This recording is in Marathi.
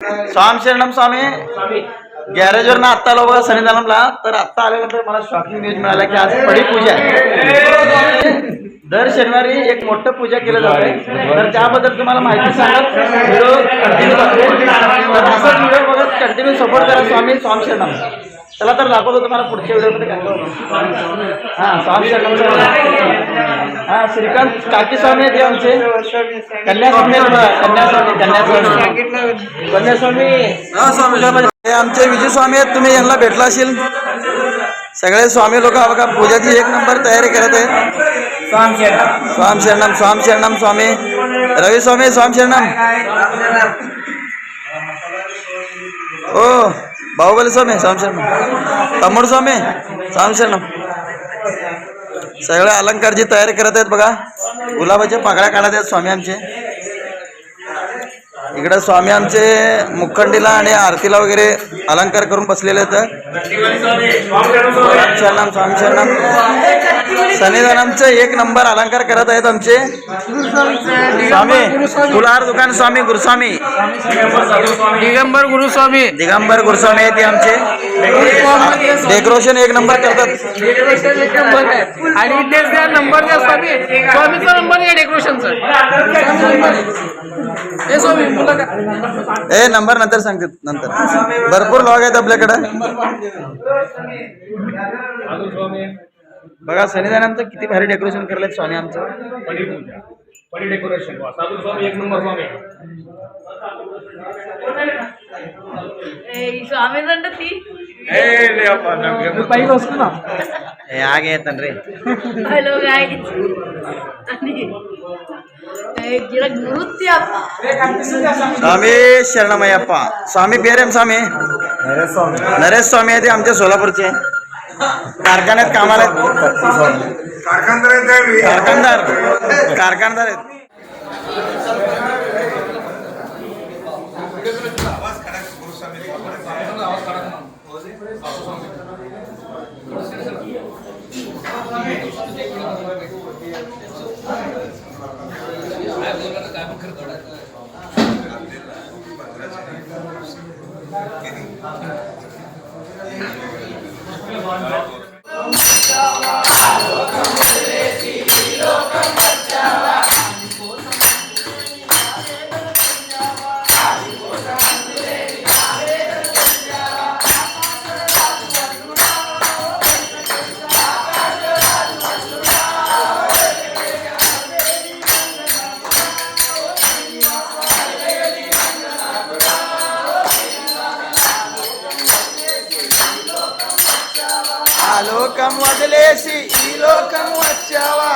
स्वाम शरणम स्वामी. गॅरेजवर ना आत्ता आलो बघा सनिधानमला तर आत्ता आल्यानंतर मला शॉकिंग न्यूज मिळाला की आज पडी पूजा आहे. दर शनिवारी एक मोठं पूजा केलं जाते तर त्याबद्दल तुम्हाला माहिती सांगत व्हिडिओ कंटिन्यू करतो तर असंच व्हिडिओ बघत कंटिन्यू सपोर्ट करा स्वामी स्वाम शरणम. चला तर दाखवतो तुम्हाला पुढच्या व्हिडिओमध्ये काय हां स्वामी शरणम हां श्रीकांत काकी स्वामी आहेत हे आमचे. कन्यास्वामी कन्यास्वामी कन्यास्वामी. कन्यास्वामी. हे आमचे विजय स्वामी आहेत तुम्ही यांना भेटला असेल. सगळे स्वामी लोक बघा पूजाची एक नंबर तयारी करत आहेत. स्वाम शरणम. स्वाम शरणम स्वामी रवी स्वामी स्वाम शरणम. ओ बाहुबली स्वामी स्वाम शरणम तम्मुड स्वामी सगळे अलंकारची तयारी करत आहेत बघा. गुलाबाच्या पाकळ्या काढत आहेत स्वामी आमचे. इकडे स्वामी आमचे मुखंडीला आणि आरतीला वगैरे अलंकार करून बसलेले आहेत. स्वामी शरणम स्वामी शरणम सन्निधानांचं एक नंबर अलंकार करत आहेत आमचे. स्वामी फुलहार दुकान स्वामी गुरुस्वामी. दिगंबर गुरुस्वामी. दिगंबर गुरुस्वामी आहेत ते आमचे. डेकोरेशन एक नंबर करतात. डेकोरेशन एक नंबर आणि द्या स्वामी. स्वामीचा डेकोरेशनचा हे ए नंबर नंतर सांगते नंतर. भरपूर लॉग आहेत आपल्याकडं. बघा सन्निधानांचं किती भारी डेकोरेशन करलेत स्वामी आमचं पडी डेकोरेशन साधू स्वामी एक नंबर स्वामी ಸ್ವಾಮಿ ದಂಡತಿ हे आगे येतात रे ಹಲೋ ಗಾಯ್ಸ್ ಗಿಡ ನೃತ್ಯಪ್ಪ स्वामी शरणमयप्पा स्वामी पेरेम स्वामी नरेश स्वामी आहे ते आमच्या सोलापूरचे कारखान्यात कामाला आहेत. कारखानदार कारखानदार आहेत. ఆ లోకం వదిలేసి ఈ లోకం వచ్చావా?